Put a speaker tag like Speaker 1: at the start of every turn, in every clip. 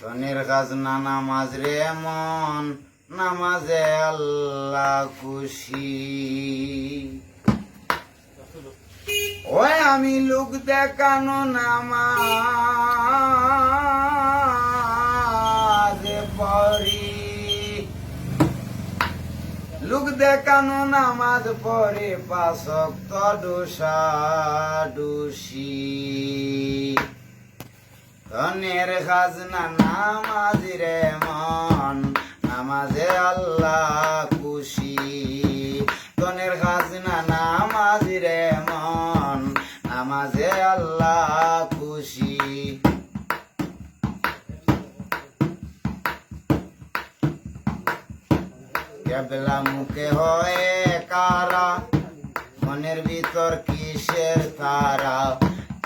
Speaker 1: তনের কাজ নামাজ রে মন নামাজে আল্লাহ খুশি। ওই আমি লোক দেখানো নামাজ পড়ি। লোক দেখানো নামাজ পড়ে পাশক তডুসা ডুসি ধনের খাজনা নামাজ রে মন, নামাজে আল্লাহ খুশি। ধনের খাজনা নামাজ রে মন, নামাজে আল্লাহ খুশি। কেবলা মুখে হয়ে কারা, মনের ভিতর কিসের তারা?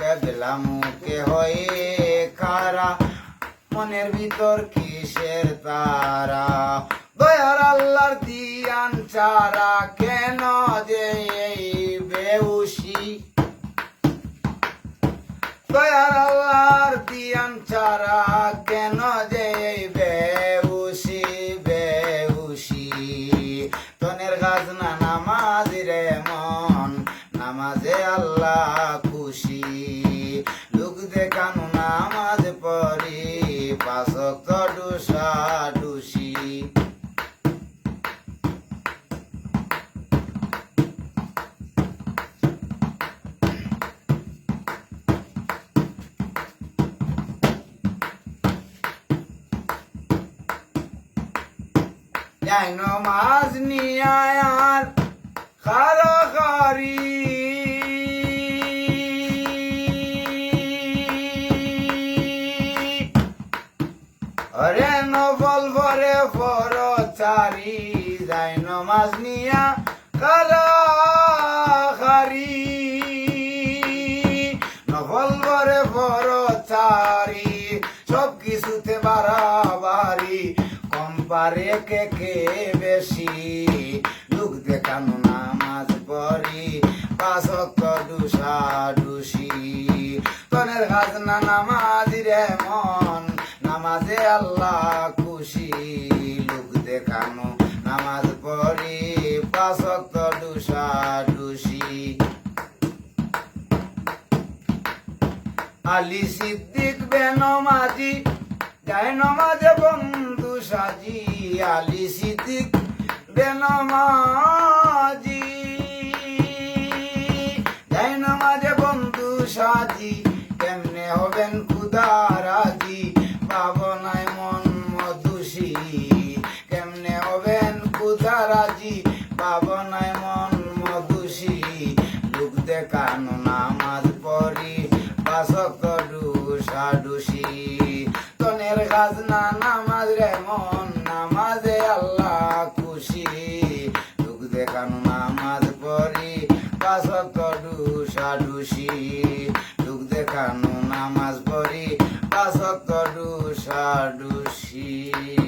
Speaker 1: কেবলা মুখে হয়ে কারা মনের ভিতর কিসের তারা? দয়ার আল্লাহর দিয়ান চারা কেন যে এই বেউসি দয়ার আল্লাহর দিয়ান চারা কেন যে এই বেউসি বেউসি তনের গাছ না যাই নমাজ নিয়ার আর খারা খারি অরে নবল ভরে ফর চারি যাই নমাজ নিয়া খারি পারে কে কে বেশি? লোক দেখানো নামাজ পড়ি পাশক দুষা দুষি। তনের কাজ না নামাজ রে মন, নামাজে আল্লাহ খুশি। লোক দেখানো নামাজ পড়ি পাশক দুষা ডুসি আলি সিদ্দিক বেনমাজি যায় নমাজে বন্ধু সাজি আলী সিদ্দিক বেনমাজি যায় নমাজে বন্ধু সাজি, কেমনে হবেন কুদারাজি পাবনায় মন মধুসি, কেমনে হবেন কুদারাজি পাবনায় মন মধুসি লোক দেখানো নামাজ পড়ি, পাশক ডুসা ডুসি তনের গাছ না রে মন, নামাজে আল্লাহ খুশি। লোক দেখানো নামাজ পড়ি পাশত ডুসা ডুসি। লোক দেখানো নামাজ পড়ি পাশত ডুসা ডুসি।